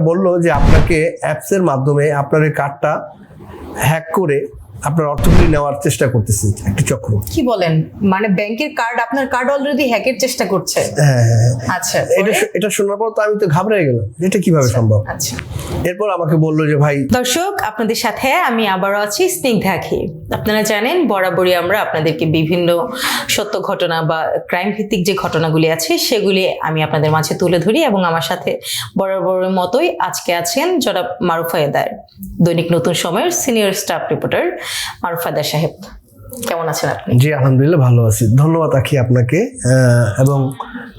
বলল যে আপনাকে অ্যাপসের মাধ্যমে আপনার এই কার্ডটা হ্যাক করে আপনার অর্থগুলি নেওয়ার চেষ্টা করতেছে একটি চক্র। কি বলেন? মানে ব্যাংকের কার্ড আপনার কার্ড অলরেডি হ্যাকের চেষ্টা করছে? হ্যাঁ হ্যাঁ, হ্যাঁ। আচ্ছা এটা? এটা শোনার পর তো আমি তো ঘাবড়ে গেলাম এটা কীভাবে সম্ভব? আচ্ছা। এরপর আমাকে বলল যে ভাই দর্শক আপনাদের সাথে আমি আবারও আছি স্নিগ্ধা খি আপনারা জানেন বরাবরই আমরা আপনাদেরকে বিভিন্ন সত্য ঘটনা বা ক্রাইম ভিত্তিক যে ঘটনাগুলি আছে সেগুলি আমি আপনাদের মাঝে তুলে ধরি এবং আমার সাথে বরাবরের মতোই আজকে আছেন জনাব মারুফা এদার দৈনিক নতুন সময়ের সিনিয়র স্টাফ রিপোর্টার মারুফা সাহেব। কেমন আছেন আপনি? জি আলহামদুলিল্লাহ ভালো আছি। ধন্যবাদ আখি আপনাকে এবং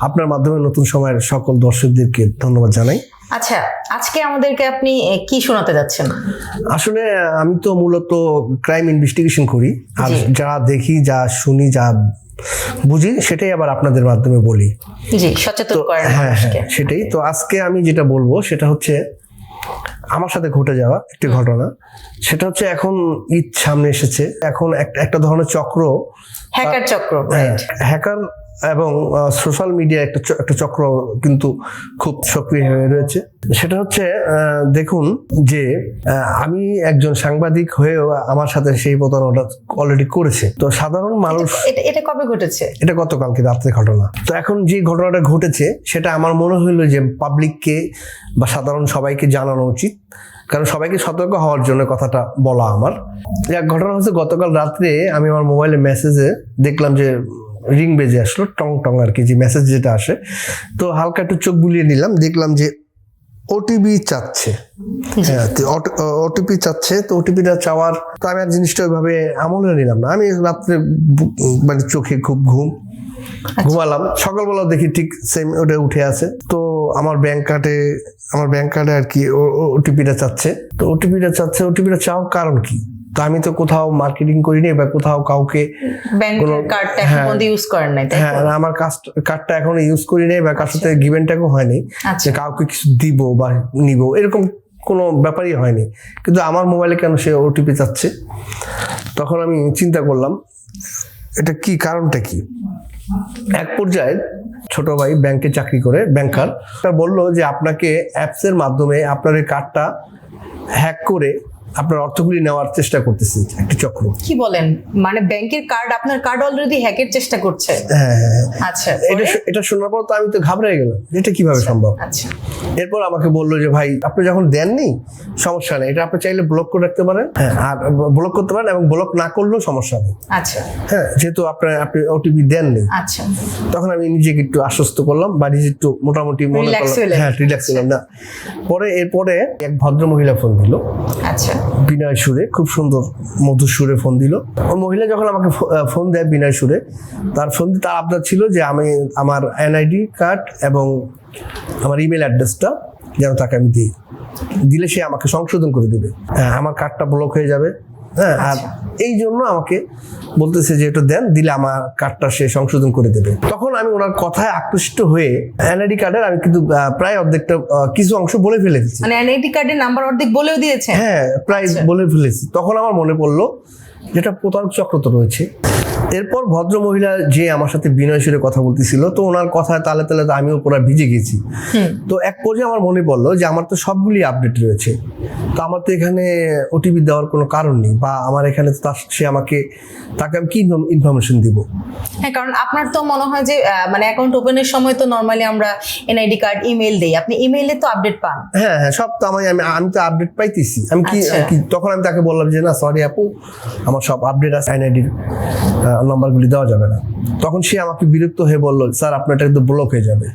আপনার মাধ্যমে নতুন সময়ের সকল দর্শকদেরকে ধন্যবাদ জানাই। আচ্ছা আজকে আমাদেরকে আপনি কি শোনাতে যাচ্ছেন? আসলে আমি তো মূলত ক্রাইম ইনভেস্টিগেশন করি। আর যা দেখি যা শুনি যা বুঝি সেটাই আবার আপনাদের মাধ্যমে বলি। জি সচেতন করেন হ্যাঁ হ্যাঁ সেটাই। তো আজকে আমি যেটা বলব সেটা হচ্ছে আমার সাথে ঘটে যাওয়া একটি ঘটনা। সেটা হচ্ছে এখন ঈদ সামনে এসেছে। এখন একটা একটা ধরনের চক্র হ্যাকার চক্র হ্যাঁ, হ্যাকার এবং সোশ্যাল মিডিয়া একটা একটা চক্র কিন্তু খুব সক্রিয় হয়ে রয়েছে। সেটা হচ্ছে দেখুন যে আমি একজন সাংবাদিক হয়েও আমার সাথে সেই প্রতারণাটা অলরেডি করেছে। তো সাধারণ মানুষ এটা এটা কবে ঘটেছে? এটা গতকালকে রাত্রে ঘটনা। তো এখন যে ঘটনাটা ঘটেছে সেটা আমার মনে হলো যে পাবলিককে বা সাধারণ সবাইকে জানানো উচিত। কারণ সবাইকে সতর্ক হওয়ার জন্য কথাটা বলা আমার। এক ঘটনা হচ্ছে গতকাল রাত্রে আমি আমার মোবাইলে মেসেজে দেখলাম যে রিং বেজে আসলো টং টং আর কি যে মেসেজ যেটা আসে। তো হালকা একটু চোখ বুলিয়ে নিলাম দেখলাম যে ওটিপি চাচ্ছে। হ্যাঁ ওটিপি চাচ্ছে তো ওটিপিটা চাওয়ার তো আমি আর জিনিসটা ওইভাবে আমলে নিলাম না। আমি রাত্রে মানে চোখে খুব ঘুম ঘুমালাম। সকালবেলা দেখি ঠিক সেম ওটা উঠে আছে। তো আমার ব্যাংক কার্ডে আমার ব্যাংক কার্ডে আর কি ওটিপিটা চাচ্ছে। তো ওটিপিটা চাচ্ছে ওটিপিটা চাওয়ার কারণ কি? তো আমি তো কোথাও মার্কেটিং করিনি বা কোথাও কাউকে ব্যাংকের কার্ডটা এখন হ্যাঁ। ইউজ করেন নাই হ্যাঁ আমার কার্ডটা এখনও ইউজ করি নাই বা কার সাথে গিভেন হয়নি। আচ্ছা। যে কাউকে কিছু দিব বা নিব এরকম কোনো ব্যাপারই হয়নি। কিন্তু আমার মোবাইলে কেন সে ওটিপি চাচ্ছে? তখন আমি চিন্তা করলাম এটা কি কারণটা কি? এক পর্যায়ে ছোট ভাই ব্যাংকে চাকরি করে ব্যাংকার তার বলল যে আপনাকে অ্যাপসের মাধ্যমে আপনার এই কার্ডটা হ্যাক করে আপনার অর্থগুলি নেওয়ার চেষ্টা করতেছে একটি চক্র। কি বলেন? মানে ব্যাংকের কার্ড আপনার কার্ড অলরেডি হ্যাকের চেষ্টা করছে? হ্যাঁ। আচ্ছা এটা এটা শোনার পর তো আমি তো ঘাবড়ে গেলাম এটা কীভাবে সম্ভব? আচ্ছা। এরপর আমাকে বলল যে ভাই আপনি যখন দেননি সমস্যা নেই। এটা আপনি চাইলে ব্লক করে রাখতে পারেন। হ্যাঁ আর ব্লক করতে পারেন এবং ব্লক না করলেও সমস্যা নেই। আচ্ছা। হ্যাঁ যেহেতু আপনার আপনি ওটিপি দেননি। আচ্ছা। তখন আমি নিজেকে একটু আশ্বস্ত করলাম বা নিজে একটু মোটামুটি মনে করলাম। হ্যাঁ রিল্যাক্স হলাম না। পরে এরপরে এক ভদ্র মহিলা ফোন দিল। আচ্ছা। বিনয় সুরে, খুব সুন্দর মধুর সুরে ফোন দিল। মহিলা যখন আমাকে ফোন দেয় বিনয় সুরে, তার ফোন তার আপনার ছিল যে আমি আমার এনআইডি কার্ড এবং আমার ইমেল অ্যাড্রেসটা যেন তাকে আমি দিই। দিলে সে আমাকে সংশোধন করে দেবে। হ্যাঁ আমার কার্ডটা ব্লক হয়ে যাবে। হ্যাঁ আর এই জন্য আমাকে বলতেছে যে এটা দেন দিলে আমার কার্ডটা সে সংশোধন করে দেবে। তখন আমি ওনার কথায় আকৃষ্ট হয়ে এনআইডি কার্ডের আমি কিন্তু প্রায় অর্ধেকটা কিছু অংশ বলে ফেলেছি। মানে এনআইডি কার্ডের নাম্বার অর্ধেক বলেও দিয়েছেন? হ্যাঁ প্রায় আচ্ছা। বলে ফেলেছি। তখন আমার মনে পড়ল যেটা প্রতারক চক্র তো রয়েছে। এরপর ভদ্র মহিলা যে আমার সাথে বিনয় সুরে কথা বলতেছিল তো ওনার কথায় তালে তালে তো আমিও পুরো ভিজে গেছি। তো এক পর্যায়ে আমার মনে পড়ল যে আমার তো সবগুলি আপডেট রয়েছে। তো আমার তো এখানে ওটিপি দেওয়ার কোনো কারণ নেই বা আমার এখানে তো তার সে আমাকে তাকে আমি কি ইনফরমেশন দিব? হ্যাঁ কারণ আপনার তো মনে হয় যে মানে অ্যাকাউন্ট ওপেনের সময় তো নর্মালি আমরা এনআইডি কার্ড ইমেল দেই। আপনি ইমেইলে তো আপডেট পান। হ্যাঁ হ্যাঁ সব তো আমি আমি তো আপডেট পাইতেছি। আমি কি আচ্ছা। তখন আমি তাকে বললাম যে না সরি আপু আমার সব আপডেট আছে এনআইডির নাম্বারগুলি দেওয়া যাবে না। তখন সে আমাকে বিরক্ত হয়ে বলল স্যার আপনার এটা কিন্তু ব্লক হয়ে যাবে।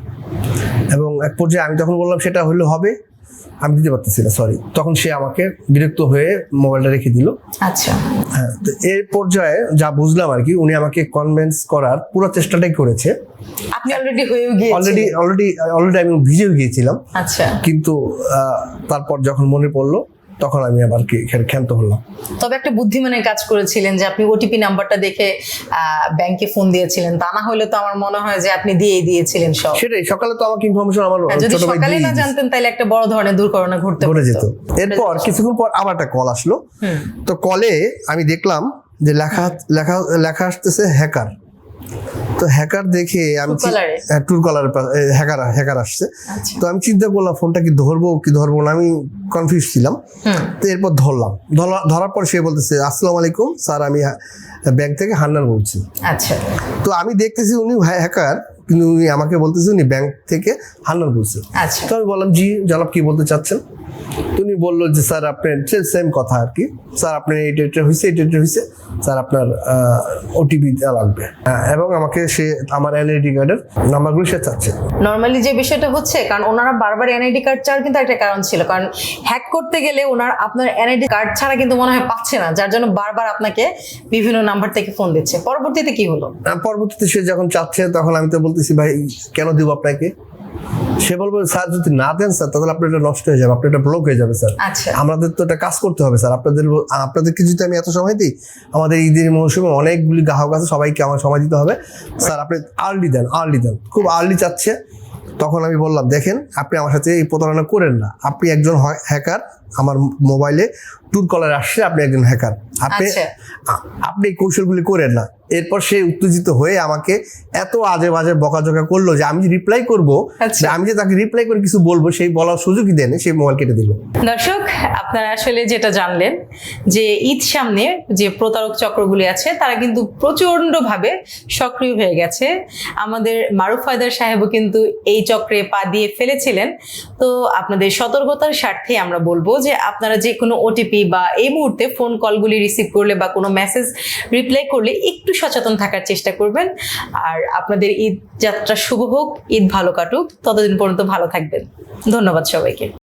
এবং এক পর্যায়ে আমি তখন বললাম সেটা হলে হবে। আমি দিতে পারতেছি না সরি তখন সে আমাকে বিরক্ত হয়ে মোবাইলটা রেখে দিল। আচ্ছা। হ্যাঁ তো এই পর্যায়ে যা বুঝলাম আর কি উনি আমাকে কনভেন্স করার পুরো চেষ্টাটাই করেছে। আপনি অলরেডি অলরেডি অলরেডি অলরেডি আমি ভিজেও গিয়েছিলাম। আচ্ছা। কিন্তু তারপর যখন মনে পড়ল তখন আমি আবার কি ক্ষা- ক্ষান্ত হলাম। তবে একটা বুদ্ধিমানের কাজ করেছিলেন যে আপনি ওটিপি নাম্বারটা দেখে ব্যাংকে ফোন দিয়েছিলেন। তা না হলে তো আমার মনে হয় যে আপনি দিয়েই দিয়েছিলেন সব। সেটাই সকালে তো আমাকে ইনফরমেশন আমার হ্যাঁ, যদি সকালে না জানতেন তাহলে একটা বড় ধরনের দুর্ঘটনা ঘটতে ঘটে যেত। এরপর কিছুক্ষণ পর আবার একটা কল আসলো। তো কলে আমি দেখলাম যে লেখা লেখা লেখা আসতেছে হ্যাকার তো হ্যাকার দেখে আমি ট্যুর কলার হ্যাকার হ্যাকার আসছে। আচ্ছা। তো আমি চিন্তা করলাম ফোনটা কি ধরবো কি ধরবো না? আমি কনফিউজ ছিলাম। তো এরপর ধরলাম। ধরা- ধরার পর সে বলতেছে আসসালামু আলাইকুম স্যার আমি ব্যাংক থেকে হান্নান বলছি। আচ্ছা। তো আমি দেখতেছি উনি হ্যাকার কিন্তু উনি আমাকে বলতেছে উনি ব্যাংক থেকে হান্নান বলছে। আচ্ছা। তো আমি বললাম জি জনাব কি বলতে চাচ্ছেন? উনি বলল যে স্যার আপনার সেম কথা আর কি স্যার আপনার এই ডেটে হয়েছে এই ডেটে হয়েছে স্যার আপনার ওটিপি লাগবে। হ্যাঁ, এবং আমাকে সে আমার এনআইডি কার্ডের নাম্বারগুলো সে চাচ্ছে। নর্মালি যে বিষয়টা হচ্ছে কারণ ওনারা বারবার এনআইডি কার্ড চাওয়ার কিন্তু একটা কারণ ছিল। কারণ হ্যাক করতে গেলে ওনার আপনার এনআইডি কার্ড ছাড়া কিন্তু মনে হয় পাচ্ছে না যার জন্য বারবার আপনাকে বিভিন্ন নাম্বার থেকে ফোন দিচ্ছে। পরবর্তীতে কি হলো? পরবর্তীতে সে যখন চাচ্ছে তখন আমি তো বলতেছি ভাই কেন দিব আপনাকে? সে বলবে স্যার যদি না দেন স্যার তাহলে আপনার এটা নষ্ট হয়ে যাবে আপনার এটা ব্লক হয়ে যাবে স্যার। আচ্ছা। আমাদের তো এটা কাজ করতে হবে স্যার। আপনাদের আপনাদেরকে যদি আমি এত সময় দিই আমাদের ঈদের মৌসুমে অনেকগুলি গ্রাহক আছে সবাইকে আমার সময় দিতে হবে। স্যার আপনি আর্লি দেন আর্লি দেন। খুব আর্লি চাচ্ছে। তখন আমি বললাম দেখেন আপনি আমার সাথে এই প্রতারণা করেন না। আপনি একজন হ্যাকার আমার মোবাইলে ট্যুর কলার আসছে আপনি একজন হ্যাকার আপনি আচ্ছা। আপনি এই কৌশলগুলি করেন না। এরপর সে উত্তেজিত হয়ে আমাকে এত আজে বাজে বকাঝকা করল যে আমি রিপ্লাই করব আচ্ছা। আমি যে তাকে রিপ্লাই করে কিছু বলব সেই বলার সুযোগই দেন সেই মোবাইল কেটে দিল। দর্শক আপনারা আসলে যেটা জানলেন যে ঈদ সামনে যে প্রতারক চক্রগুলি আছে তারা কিন্তু প্রচণ্ডভাবে সক্রিয় হয়ে গেছে। আমাদের মারুফ হায়দার সাহেবও কিন্তু এই চক্রে পা দিয়ে ফেলেছিলেন। তো আপনাদের সতর্কতার স্বার্থে আমরা বলব যে আপনারা যে কোনো ওটিপি বা এই মুহূর্তে ফোন কলগুলি রিসিভ করলে বা কোনো মেসেজ রিপ্লাই করলে একটু সচেতন থাকার চেষ্টা করবেন। আর আপনাদের ঈদ যাত্রা শুভ হোক, ঈদ ভালো কাটুক। ততদিন পর্যন্ত ভালো থাকবেন। ধন্যবাদ সবাইকে।